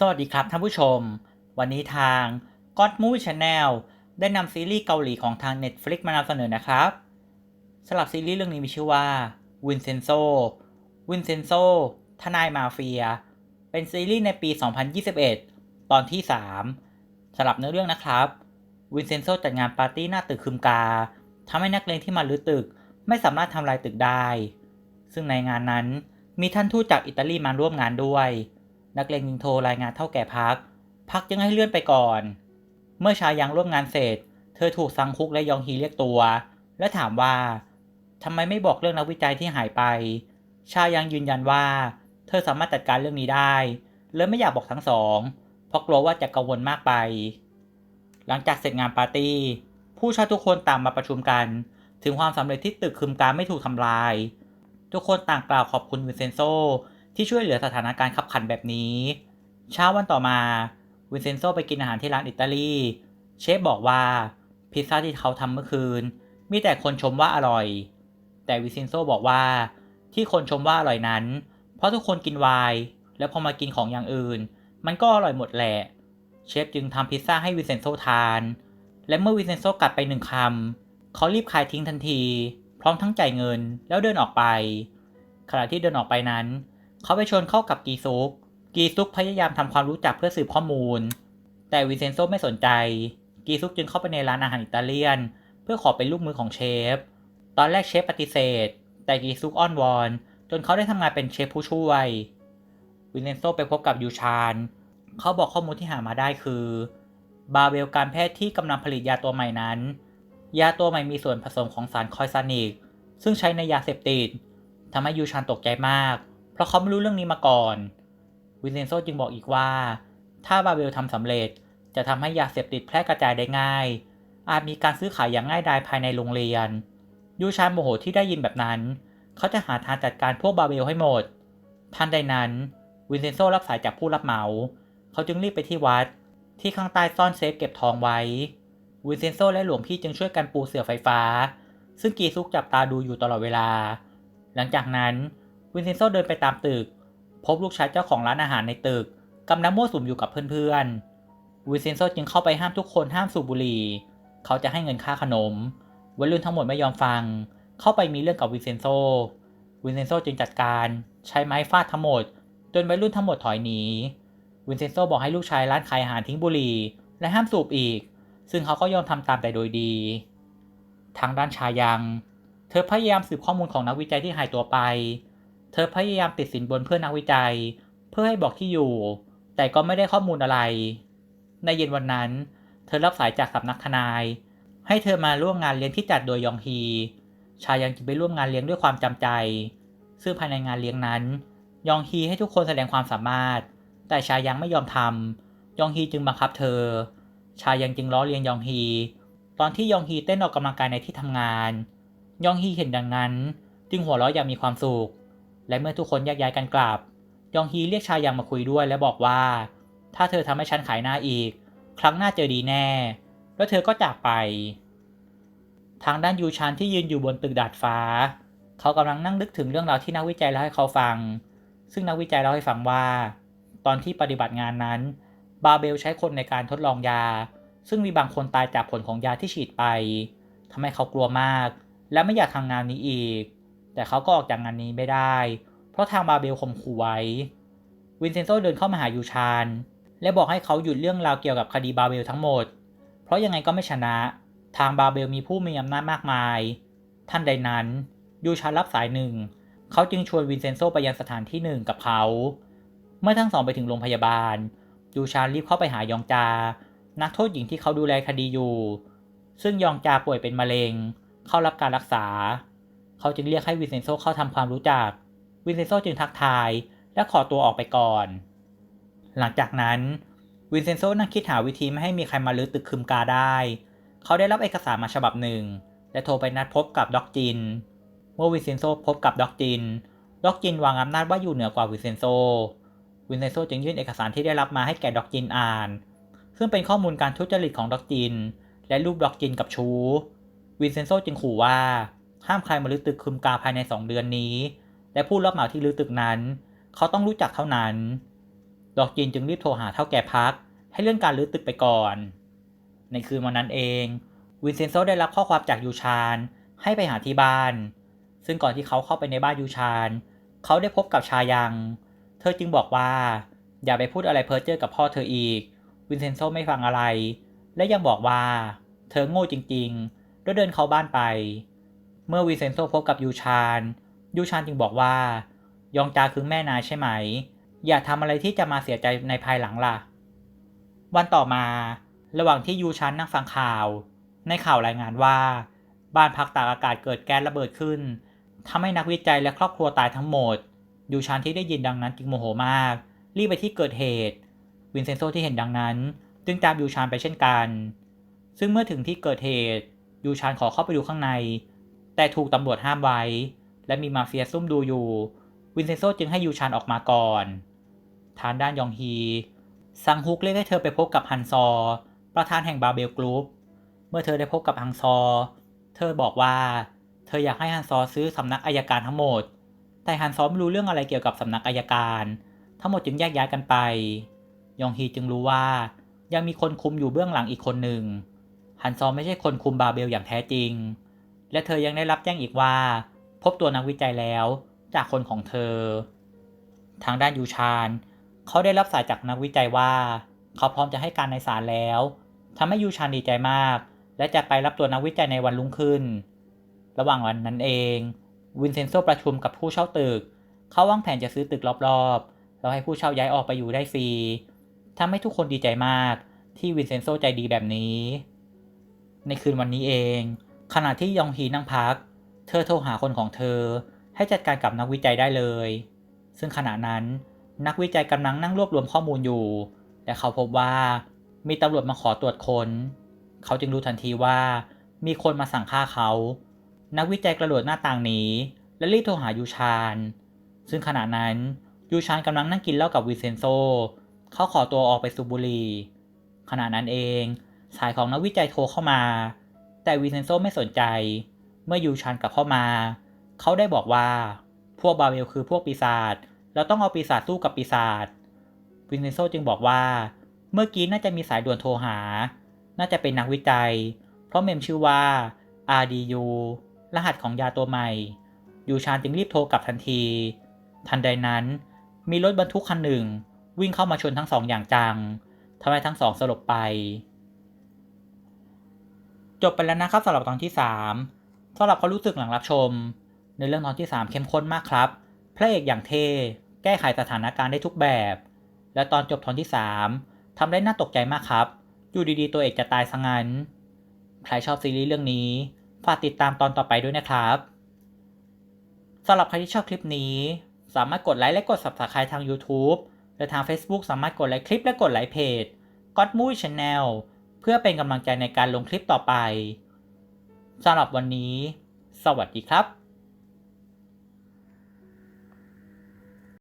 สวัสดีครับท่านผู้ชม วันนี้ทาง God Movie Channel ได้นำซีรีส์เกาหลีของทาง Netflix มานำเสนอนะครับสำหรับซีรีส์เรื่องนี้มีชื่อว่า Vincenzo Vincenzo ทนายมาเฟีย เป็นซีรีส์ในปี 2021 ตอนที่ 3สำหรับเนื้อเรื่องนะครับวินเซนโซจัดงานปาร์ตี้หน้าตึกคึมกาทำให้นักเลงที่มารื้อตึก ไม่สามารถทำลายตึกได้ ซึ่งในงานนั้นมีท่านทูตจากอิตาลีมาร่วมงานด้วย นักเลงยิงโทรรายงานเท่าแก่พัก พักจึงให้เลื่อนไปก่อน เมื่อชายังร่วมงานเสร็จ เธอถูกซังคุกและยองฮีเรียกตัว และถามว่าทำไมไม่บอกเรื่องนักวิจัยที่หายไป ชายังยืนยันว่า เธอสามารถจัดการเรื่องนี้ได้และไม่อยากบอกทั้งสองเพราะกลัวว่าจะกังวลมากไป หลังจากเสร็จงานปาร์ตี้ ผู้ชาทุกคนต่างมาประชุมกัน ถึงความสำเร็จที่ตึกคืมการไม่ถูกทำลาย ทุกคนต่างกล่าวขอบคุณวินเซนโซ ที่ช่วยเหลือสถานการณ์ขับขันแบบนี้ เช้าวันต่อมาวินเซนโซไปกินอาหารที่ร้านอิตาลี เชฟบอกว่าพิซซ่าที่เขาทำเมื่อคืน มีแต่คนชมว่าอร่อย แต่วินเซนโซบอกว่าที่คนชมว่าอร่อยนั้น เพราะทุกคนกินไวน์แล้วพอมากินของอย่างอื่น มันก็อร่อยหมดแหละ เชฟจึงทำพิซซ่าให้วินเซนโซทาน และเมื่อวินเซนโซกัดไปหนึ่งคำเขารีบคายทิ้งทันที พร้อมทั้งจ่ายเงินแล้วเดินออกไป ขณะที่เดินออกไปนั้น เขาไปชนเข้ากับกีซุก กีซุกพยายามทำความรู้จักเพื่อสืบข้อมูล แต่วินเซนโซไม่สนใจ กีซุกจึงเข้าไปในร้านอาหารอิตาเลียน เพื่อขอเป็นลูกมือของเชฟ ตอนแรกเชฟปฏิเสธ แต่กีซุกอ้อนวอน จนเขาได้ทำงานเป็นเชฟผู้ช่วย วินเซนโซไปพบกับยูชาน เขาบอกข้อมูลที่หามาได้คือบาเวลการแพทย์ที่กำลังผลิตยาตัวใหม่นั้น ยาตัวใหม่มีส่วนผสมของสารคอยซานิก ซึ่งใช้ในยาเสพติดทำให้ยูชานตกใจมาก เพราะเขาไม่รู้เรื่องนี้มาก่อน วินเซนโซจึงบอกอีกว่า ถ้าบาเวลทำสำเร็จจะทำให้ยาเสพติดแพร่กระจายได้ง่าย อาจมีการซื้อขายอย่างง่ายดายภายในโรงเรียน ยูชานโมโหที่ได้ยินแบบนั้น เขาจะหาทางจัดการพวกบาเวลให้หมด ทันใดนั้น วินเซนโซรับสายจากผู้รับเหมา เขาจึงรีบไปที่วัด ที่ข้างใต้ซ่อนเซฟเก็บทองไว้ วินเซนโซและหลวงพี่จึงช่วยกันปูเสื่อไฟฟ้า ซึ่งกีซุกจับตาดูอยู่ตลอดเวลา หลังจากนั้น วินเซนโซเดินไปตามตึก พบลูกชายเจ้าของร้านอาหารในตึกกำลังมั่วสุมอยู่กับเพื่อนๆ วินเซนโซจึงเข้าไปห้ามทุกคนห้ามสูบบุหรี่ เขาจะให้เงินค่าขนม วัยรุ่นทั้งหมดไม่ยอมฟัง เข้าไปมีเรื่องกับวินเซนโซ วินเซนโซจึงจัดการใช้ไม้ฟาดทั้งหมด จนวัยรุ่นทั้งหมดถอยหนี วินเซนโซบอกให้ลูกชายร้านขายอาหารทิ้งบุหรี่ และห้ามสูบอีก ซึ่งเขาก็ยอมทำตามแต่โดยดี ทางด้านชายัง เธอพยายามสืบข้อมูลของนักวิจัยที่หายตัวไป เธอพยายามติดสินบนเพื่อนนักวิจัย เพื่อให้บอกที่อยู่ แต่ก็ไม่ได้ข้อมูลอะไร ในเย็นวันนั้น เธอรับสายจากสำนักทนาย ให้เธอมาร่วมงานเลี้ยงที่จัดโดยยองฮี ชายังจึงไปร่วมงานเลี้ยงด้วยความจำใจ ซึ่งภายในงานเลี้ยงนั้น ยองฮีให้ทุกคนแสดงความสามารถ แต่ชายังไม่ยอมทำยองฮีจึงบังคับเธอ ชายังจึงล้อเลียนยองฮี ตอนที่ยองฮีเต้นออกกำลังกายในที่ทำงาน ยองฮีเห็นดังนั้น จึงหัวเราะอย่างมีความสุข และเมื่อทุกคนแยกย้ายกันกลับ ยองฮีเรียกชายังมาคุยด้วยและบอกว่า ถ้าเธอทำให้ฉันขายหน้าอีก ครั้งหน้าเจอดีแน่ แล้วเธอก็จากไป ทางด้านยูชานที่ยืนอยู่บนตึกดาดฟ้า เขากำลังนั่งนึกถึงเรื่องราวที่นักวิจัยเล่าให้เขาฟัง ซึ่งนักวิจัยเล่าให้ฟังว่า ตอนที่ปฏิบัติงานนั้น บาเบลใช้คนในการทดลองยา ซึ่งมีบางคนตายจากผลของยาที่ฉีดไปทำให้เขากลัวมาก และไม่อยากทำงานนี้อีก แต่เขาก็ออกจากงานนี้ไม่ได้ เพราะทางบาเบลข่มขู่ไว้ วินเซนโซเดินเข้ามาหายูชาน และบอกให้เขาหยุดเรื่องราวเกี่ยวกับคดีบาเบลทั้งหมด เพราะยังไงก็ไม่ชนะ ทางบาเบลมีผู้มีอำนาจมากมาย ท่านใดนั้นยูชานรับสายหนึ่ง เขาจึงชวนวินเซนโซไปยังสถานที่หนึ่งกับเขา เมื่อทั้งสองไปถึงโรงพยาบาล ยูชานรีบเข้าไปหายองจา นักโทษหญิงที่เขาดูแลคดีอยู่ ซึ่งยองจาป่วยเป็นมะเร็ง เข้ารับการรักษา เขาจึงเรียกให้วินเซนโซเข้าทำความรู้จัก วินเซนโซจึงทักทายและขอตัวออกไปก่อน หลังจากนั้น วินเซนโซนั่งคิดหาวิธีไม่ให้มีใครมาลื้อตึกคืมกาได้ เขาได้รับเอกสารมาฉบับหนึ่ง และโทรไปนัดพบกับด็อกจิน เมื่อวินเซนโซพบกับด็อกจิน ด็อกจินวางอำนาจว่าอยู่เหนือกว่าวินเซนโซ วินเซนโซจึงยื่นเอกสารที่ได้รับมาให้แก่ด็อกจินอ่าน ซึ่งเป็นข้อมูลการทุจริตของด็อกจิน และรูปด็อกจินกับชู วินเซนโซจึงขู่ว่า ห้ามใครมาลื้อตึกคืมกาภายใน 2 เดือนนี้ และผู้รับเหมาที่ลื้อตึกนั้น เขาต้องรู้จักเท่านั้น ดอกจินจึงรีบโทรหาเท่าแก่พัก ให้เลื่อนการรื้อตึกไปก่อน ในคืนวันนั้นเอง วินเซนโซได้รับข้อความจากยูชานให้ไปหาที่บ้าน ซึ่งก่อนที่เขาเข้าไปในบ้านยูชานเขาได้พบกับชายัง เธอจึงบอกว่า อย่าไปพูดอะไรเพ้อเจ้อกับพ่อเธออีก วินเซนโซไม่ฟังอะไร และยังบอกว่า เธอโง่จริงๆ แล้วเดินเข้าบ้านไป เมื่อวิเซนโซพบกับยูชาน ยูชานจึงบอกว่า ยองจาคือแม่นายใช่ไหม อย่าทำอะไรที่จะมาเสียใจในภายหลังล่ะ วันต่อมา ระหว่างที่ยูชานนั่งฟังข่าว ในข่าวรายงานว่า บ้านพักตากอากาศเกิดแก๊สระเบิดขึ้นทำให้นักวิจัยและครอบครัวตายทั้งหมด ยูชานที่ได้ยินดังนั้นจึงโมโหมาก รีบไปที่เกิดเหตุ วินเซนโซที่เห็นดังนั้น จึงตามยูชานไปเช่นกัน ซึ่งเมื่อถึงที่เกิดเหตุ ยูชานขอเข้าไปดูข้างใน แต่ถูกตำรวจห้ามไว้ และมีมาเฟียซุ่มดูอยู่ วินเซนโซจึงให้ยูชานออกมาก่อน ทางด้านยองฮี ซังฮุกเรียกให้เธอไปพบกับฮันซอ ประธานแห่งบาเบลกรุ๊ป เมื่อเธอได้พบกับฮันซอ เธอบอกว่า เธออยากให้ฮันซอซื้อสำนักอายการทั้งหมด แต่ฮันซอไม่รู้เรื่องอะไรเกี่ยวกับสำนักอายการ ทั้งหมดจึงแยกย้ายกันไป ยองฮีจึงรู้ว่ายังมีคนคุมอยู่เบื้องหลังอีกคนหนึ่ง ฮันซอไม่ใช่คนคุมบาเบลอย่างแท้จริง และเธอยังได้รับแจ้งอีกว่า พบตัวนักวิจัยแล้ว จากคนของเธอ ทางด้านยูชานเขาได้รับสายจากนักวิจัยว่า เขาพร้อมจะให้การในศาลแล้วทำให้ยูชานดีใจมาก และจะไปรับตัวนักวิจัยในวันรุ่งขึ้น ระหว่างวันนั้นเอง วินเซนโซประชุมกับผู้เช่าตึก เขาวางแผนจะซื้อตึกรอบๆแล้วให้ผู้เช่าย้ายออกไปอยู่ได้ฟรีทำให้ทุกคนดีใจมากที่วินเซนโซใจดีแบบนี้ ในคืนวันนี้เอง ขณะที่ยองฮีนั่งพัก เธอโทรหาคนของเธอ ให้จัดการกับนักวิจัยได้เลย ซึ่งขณะนั้นนักวิจัยกำลังนั่งรวบรวมข้อมูลอยู่ แต่เขาพบว่ามีตำรวจมาขอตรวจคน้น เขาจึงรู้ทันทีว่า มีคนมาสั่งฆ่าเขา นักวิจัยกระโดดหน้าต่างหนีและรีบโทรหายูชาน ซึ่งขณะนั้นยูชานกำลังนั่งกินเหล้ากับวิเซนโซ เขาขอตัวออกไปสูบบุหรี่ขณะนั้นเอง สายของนักวิจัยโทรเข้ามา แต่วินเซนโซไม่สนใจ เมื่อยูชานกลับเข้ามา เขาได้บอกว่า พวกบาเวลคือพวกปีศาจ เราต้องเอาปีศาจสู้กับปีศาจ วินเซนโซจึงบอกว่า เมื่อกี้น่าจะมีสายด่วนโทรหา น่าจะเป็นนักวิจัย เพราะเมมชื่อว่า RDU รหัสของยาตัวใหม่ ยูชานจึงรีบโทรกลับทันที ทันใดนั้น มีรถบรรทุกคันหนึ่ง วิ่งเข้ามาชนทั้งสองอย่างจังทำให้ทั้งสองสลบไป จบไปแล้วนะครับสำหรับตอนที่ 3สำหรับความรู้สึกหลังรับชม ในเรื่องตอนที่ 3 เข้มข้นมากครับ พระเอกอย่างเท่แก้ไขสถานการณ์ได้ทุกแบบ และตอนจบตอนที่ 3ทำได้น่าตกใจมากครับ อยู่ดีๆ ตัวเอกจะตายซะงั้น ใครชอบซีรีส์เรื่องนี้ฝากติดตามตอนต่อไปด้วยนะครับสำหรับใครที่ชอบคลิปนี้ สามารถกดไลค์และกด Subscribe ทาง YouTube และทาง Facebook สามารถกดไลค์คลิปและกดไลค์เพจ God Movie Channel เพื่อเป็นกำลังใจในการลงคลิปต่อไปสำหรับวันนี้ สวัสดีครับ